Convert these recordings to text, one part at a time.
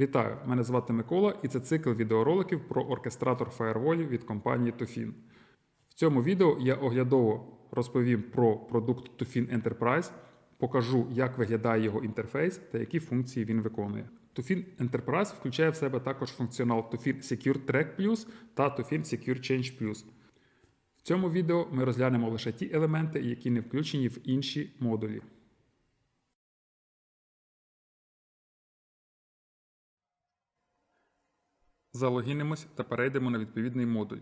Вітаю! Мене звати Микола і це цикл відеороликів про оркестратор фаєрволів від компанії Tofin. В цьому відео я оглядово розповім про продукт Tofin Enterprise, покажу, як виглядає його інтерфейс та які функції він виконує. Tofin Enterprise включає в себе також функціонал Tofin Secure Track Plus та Tofin Secure Change Plus. В цьому відео ми розглянемо лише ті елементи, які не включені в інші модулі. Залогінимось та перейдемо на відповідний модуль.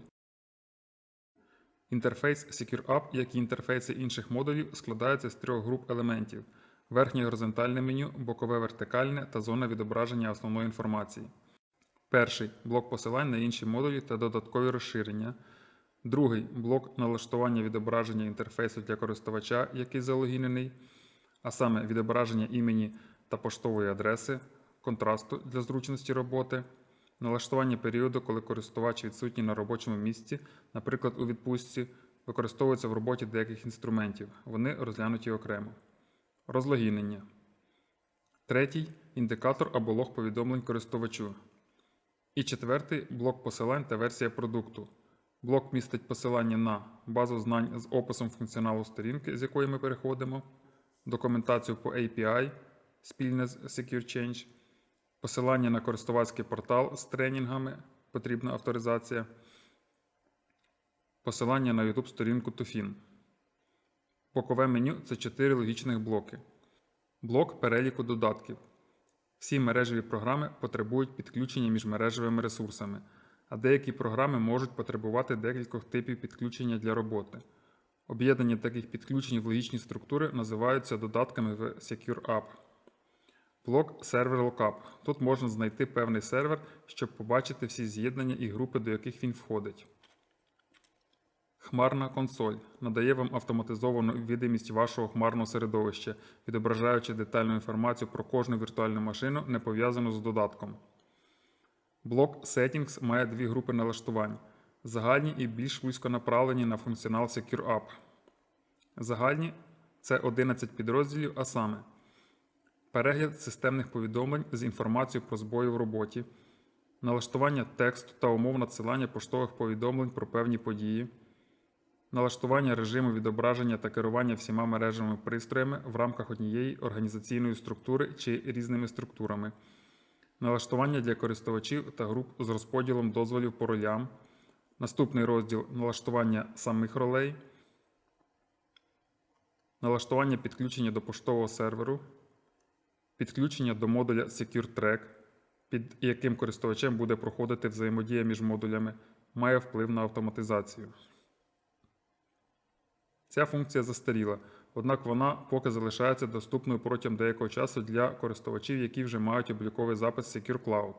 Інтерфейс Secure App, як і інтерфейси інших модулів, складаються з трьох груп елементів: верхнє горизонтальне меню, бокове вертикальне та зона відображення основної інформації. Перший блок посилань на інші модулі та додаткові розширення. Другий блок налаштування відображення інтерфейсу для користувача, який залогінений, а саме відображення імені та поштової адреси, контрасту для зручності роботи, налаштування періоду, коли користувач відсутній на робочому місці, наприклад, у відпустці, використовується в роботі деяких інструментів. Вони розглянуті окремо. Розлогінення. Третій індикатор або лог повідомлень користувачу. І четвертий блок посилань та версія продукту. Блок містить посилання на базу знань з описом функціоналу сторінки, з якої ми переходимо, документацію по API спільне з SecureChange, посилання на користувацький портал з тренінгами, потрібна авторизація, посилання на YouTube сторінку Tofin. Бокове меню це 4 логічних блоки. Блок переліку додатків. Всі мережеві програми потребують підключення між мережевими ресурсами, а деякі програми можуть потребувати декількох типів підключення для роботи. Об'єднання таких підключень в логічні структури називаються додатками в Secure App. Блок Server Lookup. Тут можна знайти певний сервер, щоб побачити всі з'єднання і групи, до яких він входить. Хмарна консоль надає вам автоматизовану видимість вашого хмарного середовища, відображаючи детальну інформацію про кожну віртуальну машину, не пов'язану з додатком. Блок Settings має дві групи налаштувань: загальні і більш вузьконаправлені на функціонал Secure App. Загальні це 11 підрозділів, а саме перегляд системних повідомлень з інформацією про збої в роботі, налаштування тексту та умов надсилання поштових повідомлень про певні події, налаштування режиму відображення та керування всіма мережевими пристроями в рамках однієї організаційної структури чи різними структурами, налаштування для користувачів та груп з розподілом дозволів по ролям. Наступний розділ налаштування самих ролей, налаштування підключення до поштового серверу, підключення до модуля Secure Track, під яким користувачем буде проходити взаємодія між модулями, має вплив на автоматизацію. Ця функція застаріла, однак вона поки залишається доступною протягом деякого часу для користувачів, які вже мають обліковий запис Secure Cloud.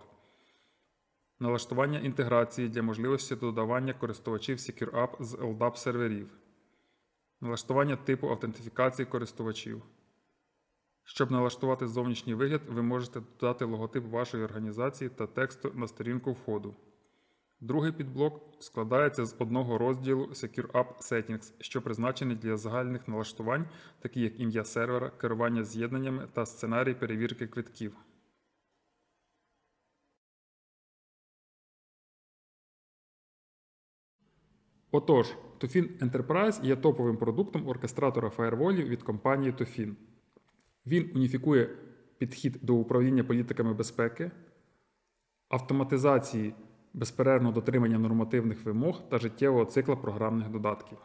Налаштування інтеграції для можливості додавання користувачів Secure App з LDAP серверів. Налаштування типу автентифікації користувачів. Щоб налаштувати зовнішній вигляд, ви можете додати логотип вашої організації та тексту на сторінку входу. Другий підблок складається з одного розділу Secure App Settings, що призначений для загальних налаштувань, такі як ім'я сервера, керування з'єднаннями та сценарій перевірки квитків. Отож, Tofin Enterprise є топовим продуктом оркестратора фаєрволів від компанії Tofin. Він уніфікує підхід до управління політиками безпеки, автоматизації безперервного дотримання нормативних вимог та життєвого цикла програмних додатків.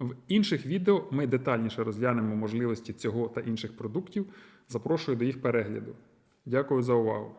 В інших відео ми детальніше розглянемо можливості цього та інших продуктів. Запрошую до їх перегляду. Дякую за увагу!